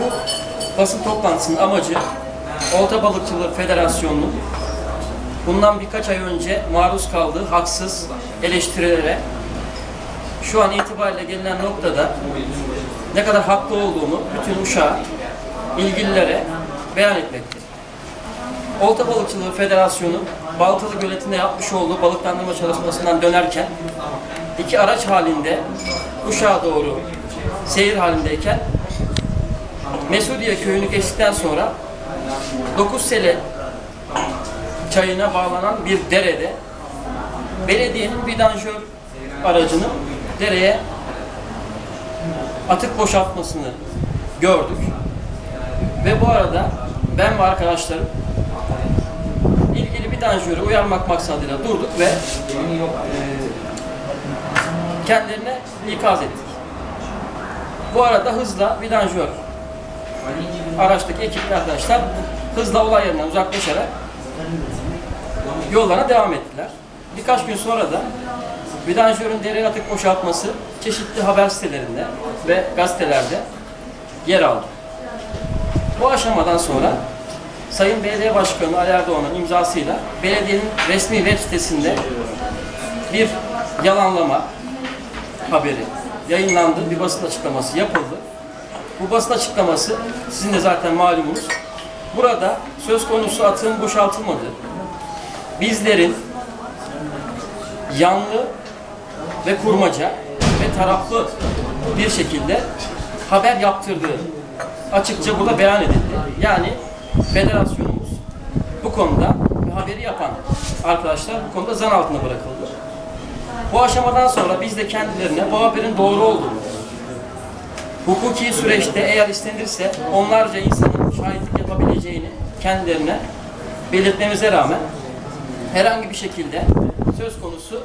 Bu basın toplantısının amacı Olta Balıkçılığı Federasyonu'nun bundan birkaç ay önce maruz kaldığı haksız eleştirilere şu an itibariyle gelinen noktada ne kadar haklı olduğunu bütün uşağa, ilgililere beyan etmektir. Olta Balıkçılığı Federasyonu Baltalı Göleti'nde yapmış olduğu balıklandırma çalışmasından dönerken iki araç halinde Uşak'a doğru seyir halindeyken Mesudiye köyünü geçtikten sonra 9 sele çayına bağlanan bir derede belediyenin vidanjör aracını dereye atık boşaltmasını gördük. Ve bu arada ben ve arkadaşlarım ilgili vidanjörü uyarmak maksadıyla durduk ve e, kendilerine ikaz ettik. Bu arada hızla vidanjör araçtaki ekipli arkadaşlar hızla olay yerinden uzaklaşarak yollarına devam ettiler. Birkaç gün sonra da vidanjörün dereye atık boşaltması çeşitli haber sitelerinde ve gazetelerde yer aldı. Bu aşamadan sonra Sayın Belediye Başkanı Ali Erdoğan'ın imzasıyla belediyenin resmi web sitesinde bir yalanlama haberi yayınlandı. Bir basın açıklaması yapıldı. Bu basın açıklaması sizin de zaten malumunuz. Burada söz konusu atığın boşaltılmadı. Bizlerin yanlı ve kurmaca ve taraflı bir şekilde haber yaptırdığı açıkça burada beyan edildi. Yani federasyonumuz bu konuda haberi yapan arkadaşlar bu konuda zan altına bırakıldı. Bu aşamadan sonra biz de kendilerine bu haberin doğru olduğunu, hukuki süreçte eğer istenirse onlarca insanın şahitlik yapabileceğini kendilerine belirtmemize rağmen herhangi bir şekilde söz konusu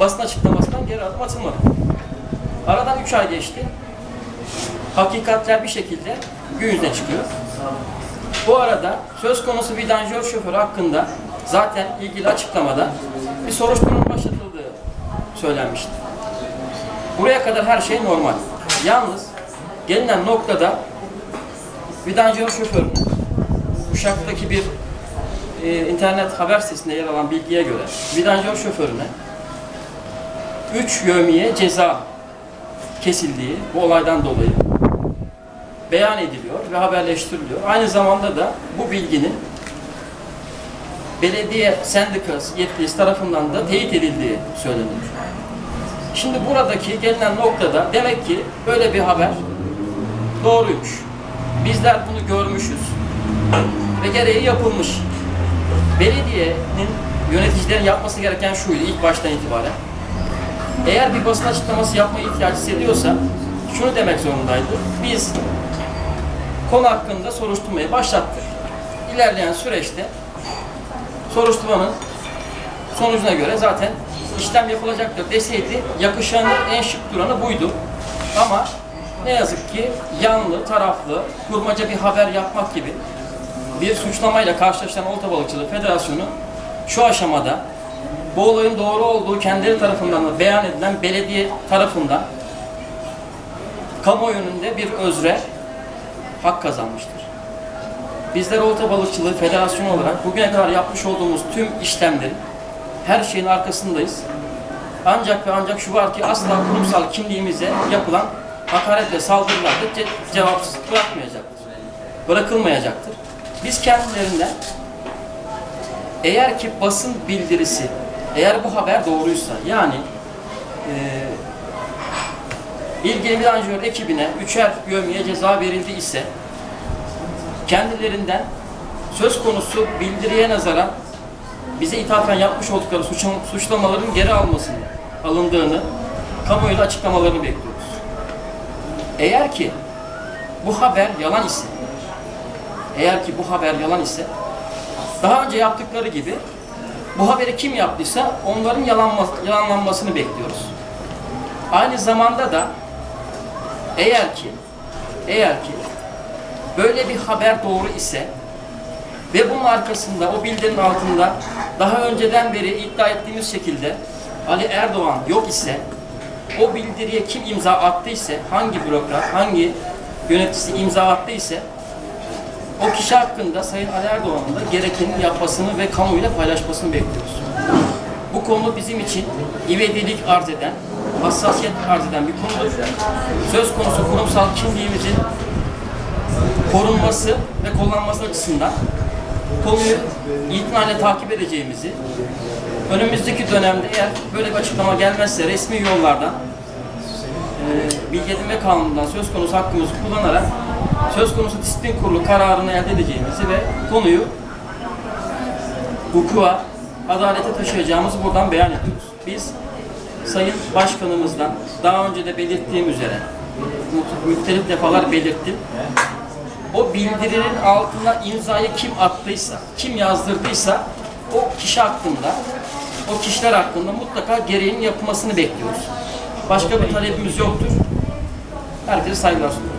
basın açıklamasından geri adım atılmadı. Aradan 3 ay geçti. Hakikatler bir şekilde gün yüzüne çıkıyor. Bu arada söz konusu vidanjör şoförü hakkında zaten ilgili açıklamada bir soruşturma başlatıldığı söylenmişti. Buraya kadar her şey normal. Yalnız gelinen noktada vidanjör şoförünün Uşak'taki bir e, internet haber sitesinde yer alan bilgiye göre vidanjör şoförüne 3 yövmiye ceza kesildiği bu olaydan dolayı beyan ediliyor ve haberleştiriliyor. Aynı zamanda da bu bilginin belediye sendikası yetkilisi tarafından da teyit edildiği söyleniyor. Şimdi buradaki gelinen noktada demek ki böyle bir haber doğruymuş. Bizler bunu görmüşüz ve gereği yapılmış. Belediyenin yöneticilerin yapması gereken şuydu ilk baştan itibaren. Eğer bir basın açıklaması yapma ihtiyacı hissediyorsa şunu demek zorundaydı. Biz konu hakkında soruşturmayı başlattık. İlerleyen süreçte soruşturmanın sonucuna göre zaten işlem yapılacaktır deseydi yakışanı en şık duranı buydu. Ama ne yazık ki yanlı, taraflı, kurmaca bir haber yapmak gibi bir suçlamayla karşılaşan Olta Balıkçılığı Federasyonu şu aşamada bu olayın doğru olduğu kendileri tarafından da beyan edilen belediye tarafından kamuoyu önünde bir özre hak kazanmıştır. Bizler Olta Balıkçılığı Federasyonu olarak bugüne kadar yapmış olduğumuz tüm işlemlerin her şeyin arkasındayız. Ancak ve ancak şu var ki asla kurumsal kimliğimize yapılan hakaret ve saldırılarda ce cevapsız bırakmayacaktır. Bırakılmayacaktır. Biz kendilerinden eğer ki basın bildirisi, eğer bu haber doğruysa, yani e, ilgili vidanjör ekibine üçer yövmiye ceza verildi ise kendilerinden söz konusu bildiriye nazaran bize ithafen yapmış oldukları suç, suçlamaların geri almasını, alındığını, kamuoyuna açıklamalarını bekliyoruz. Eğer ki bu haber yalan ise, eğer ki bu haber yalan ise, daha önce yaptıkları gibi bu haberi kim yaptıysa onların yalanlanmasını bekliyoruz. Aynı zamanda da eğer ki eğer ki böyle bir haber doğru ise ve bunun arkasında o bildirinin altında daha önceden beri iddia ettiğimiz şekilde Ali Erdoğan yok ise o bildiriye kim imza attıysa hangi bürokrat, hangi yöneticisi imza attıysa o kişi hakkında Sayın Ali Erdoğan'ın da gerekeni yapmasını ve kamuoyuyla paylaşmasını bekliyoruz. Bu konu bizim için ivedilik arz eden, hassasiyet arz eden bir konudur. Söz konusu kurumsal kimliğimizin korunması ve kullanması açısından konuyu itinayla takip edeceğimizi, önümüzdeki dönemde eğer böyle bir açıklama gelmezse resmi yollardan e, bilgi edinme kanunundan söz konusu hakkımızı kullanarak söz konusu disiplin kurulu kararını elde edeceğimizi ve konuyu hukuka, adalete taşıyacağımızı buradan beyan ediyoruz. Biz Sayın Başkanımızdan daha önce de belirttiğim üzere muhtelif defalar belirttim. O bildirinin altına imzayı kim attıysa, kim yazdırdıysa o kişi hakkında, o kişiler hakkında mutlaka gereğinin yapılmasını bekliyoruz. Başka bir talebimiz yoktur. Herkese saygılar sunuyorum.